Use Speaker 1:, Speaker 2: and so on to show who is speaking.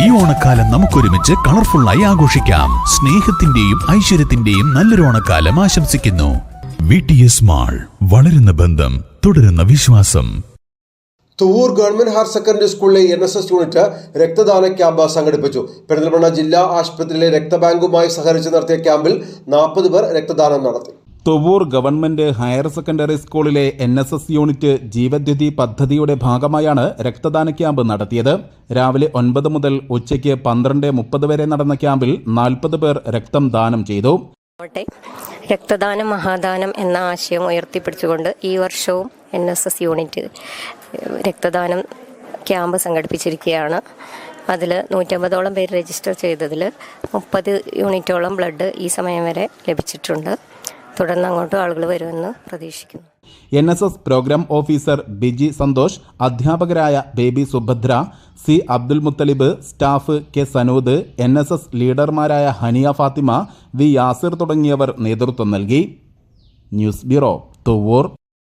Speaker 1: ഈ ഓണക്കാലം നമുക്കൊരുമിച്ച് കളർഫുള്ളായി ആഘോഷിക്കാം. സ്നേഹത്തിന്റെയും ഐശ്വര്യത്തിന്റെയും നല്ലൊരു ഓണക്കാലം ആശംസിക്കുന്നു. വി ടി എസ് മാൾ വളരുന്ന ബന്ധം തുടരുന്ന വിശ്വാസം.
Speaker 2: തുവൂർ ഗവൺമെന്റ് ഹയർ സെക്കൻഡറി സ്കൂളിലെ എൻ എസ് എസ് യൂണിറ്റ് രക്തദാന ക്യാമ്പ് സംഘടിപ്പിച്ചു. പെരിന്തൽമണ്ണ ജില്ലാ ആശുപത്രിയിലെ രക്തബാങ്കുമായി സഹകരിച്ച് നടത്തിയ ക്യാമ്പിൽ നാൽപ്പത് പേർ രക്തദാനം നടത്തി.
Speaker 3: തുവൂർ ഗവൺമെന്റ് ഹയർ സെക്കൻഡറി സ്കൂളിലെ N S S unit Jeevadyuthi പദ്ധതിയുടെ ഭാഗമായാണ് രക്തദാന ക്യാമ്പ് നടത്തിയത്. രാവിലെ ഒൻപത് മുതൽ ഉച്ചയ്ക്ക് പന്ത്രണ്ട് മുപ്പത് വരെ നടന്ന ക്യാമ്പിൽ നാൽപ്പത് പേർ രക്തം ദാനം ചെയ്തു.
Speaker 4: രക്തദാനം മഹാദാനം എന്ന ആശയം ഉയർത്തിപ്പിടിച്ചുകൊണ്ട് ഈ വർഷവും എൻ എസ് എസ് യൂണിറ്റ് രക്തദാനം ക്യാമ്പ് സംഘടിപ്പിച്ചിരിക്കുകയാണ്. അതിൽ നൂറ്റമ്പതോളം പേര് രജിസ്റ്റർ ചെയ്തതിൽ മുപ്പത് യൂണിറ്റോളം ബ്ലഡ് ഈ സമയം വരെ ലഭിച്ചിട്ടുണ്ട്. തുടർന്ന് അങ്ങോട്ടും ആളുകൾ വരുമെന്ന് പ്രതീക്ഷിക്കുന്നു.
Speaker 3: N S S program officer Biji Santhosh അധ്യാപകരായ Baby Subhadra C Abdul Muthalib staff K Sanood N S S ലീഡർമാരായ Haniya Fathima V Yasir തുടങ്ങിയവർ നേതൃത്വം നൽകി. News bureau Thuvvur.